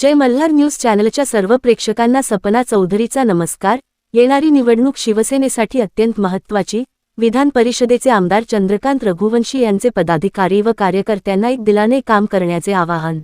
जय Malhar news चॅनलच्या सर्व प्रेक्षकांना सपना चौधरीचा नमस्कार. येणारी निवडणूक शिवसेनेसाठी अत्यंत महत्त्वाची. विधान परिषदेचे आमदार चंद्रकांत रघुवंशी यांचे पदाधिकारी व कार्यकर्त्यांना एक दिलाने काम करण्याचे आवाहन.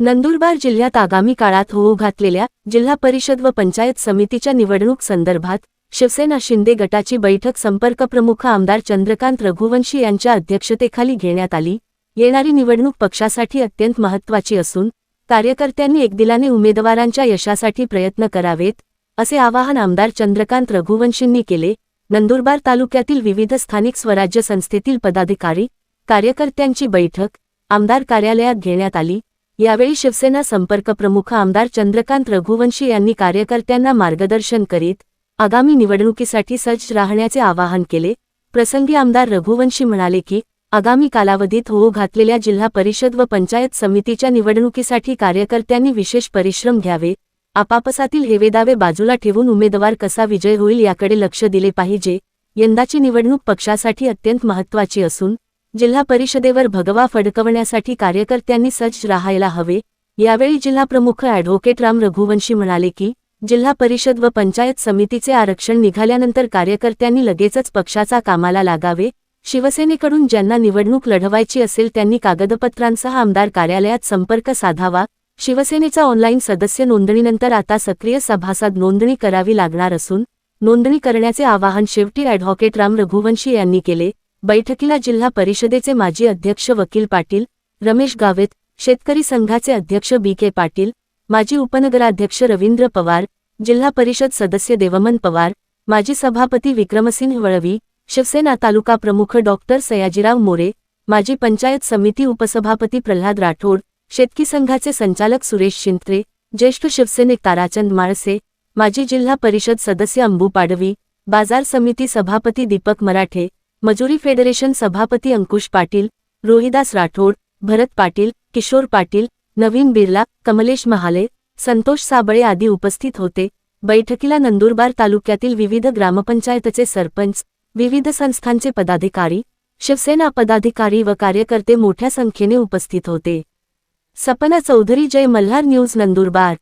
नंदुरबार जिल्ह्यात आगामी काळात होऊ घातलेल्या जिल्हा परिषद व पंचायत समितीच्या निवडणूक संदर्भात शिवसेना शिंदे गटाची बैठक संपर्कप्रमुख आमदार चंद्रकांत रघुवंशी यांच्या अध्यक्षतेखाली घेण्यात आली. येणारी निवडणूक पक्षासाठी अत्यंत महत्त्वाची असून कार्यकर्त्यांनी एकदिलाने उमेदवारांच्या यशासाठी प्रयत्न करावेत असे आवाहन आमदार चंद्रकांत रघुवंशींनी केले. नंदुरबार तालुक्यातील विविध स्थानिक स्वराज्य संस्थेतील पदाधिकारी कार्यकर्त्यांची बैठक आमदार कार्यालयात घेण्यात आली. यावेळी शिवसेना संपर्कप्रमुख आमदार चंद्रकांत रघुवंशी यांनी कार्यकर्त्यांना मार्गदर्शन करीत आगामी निवडणुकीसाठी सज्ज राहण्याचे आवाहन केले. प्रसंगी आमदार रघुवंशी म्हणाले की आगामी कालावधीत होऊ घातलेल्या जिल्हा परिषद व पंचायत समितीच्या निवडणुकीसाठी कार्यकर्त्यांनी विशेष परिश्रम घ्यावे. आपापसातील हेवेदावे बाजूला ठेवून उमेदवार कसा विजय होईल याकडे लक्ष दिले पाहिजे. यंदाची निवडणूक पक्षासाठी अत्यंत महत्त्वाची असून जिल्हा परिषदेवर भगवा फडकवण्यासाठी कार्यकर्त्यांनी सज्ज राहायला हवे. यावेळी जिल्हाप्रमुख ॲडव्होकेट राम रघुवंशी म्हणाले की जिल्हा परिषद व पंचायत समितीचे आरक्षण निघाल्यानंतर कार्यकर्त्यांनी लगेचच पक्षाचा कामाला लागावे. शिवसेनेकडून ज्यांना निवडणूक लढवायची असेल त्यांनी कागदपत्रांसह आमदार कार्यालयात संपर्क साधावा शिवसेनेचा ऑनलाईन सदस्य नोंदणीनंतर आता सक्रिय सभासद नोंदणी करावी लागणार असून नोंदणी करण्याचे आवाहन शेवटी ॲडव्होकेट राम रघुवंशी यांनी केले. बैठकीला जिल्हा परिषदेचे माजी अध्यक्ष वकील पाटील रमेश गावेत शेतकरी संघाचे अध्यक्ष बी के पाटील माजी उपनगराध्यक्ष रवींद्र पवार जिल्हा परिषद सदस्य देवमन पवार माजी सभापती विक्रमसिंह वळवी शिवसेना तालुका प्रमुख डॉक्टर सयाजीराव मोरे माजी पंचायत समिती उपसभापती प्रल्हाद राठोड शेतकी संघाचे संचालक सुरेश शिंत्रे ज्येष्ठ शिवसैनिक ताराचंद माळसे माजी जिल्हा परिषद सदस्य अंबू पाडवी बाजार समिती सभापती दीपक मराठे मजुरी फेडरेशन सभापती अंकुश पाटील रोहिदास राठोड भरत पाटील किशोर पाटील नवीन बिर्ला कमलेश महाले संतोष साबळे आदी उपस्थित होते. बैठकीला नंदुरबार तालुक्यातील विविध ग्रामपंचायतचे सरपंच विविध संस्थांचे पदाधिकारी शिवसेना पदाधिकारी व कार्यकर्ते मोठ्या संख्येने उपस्थित होते. सपना चौधरी जय मल्हार न्यूज नंदुरबार.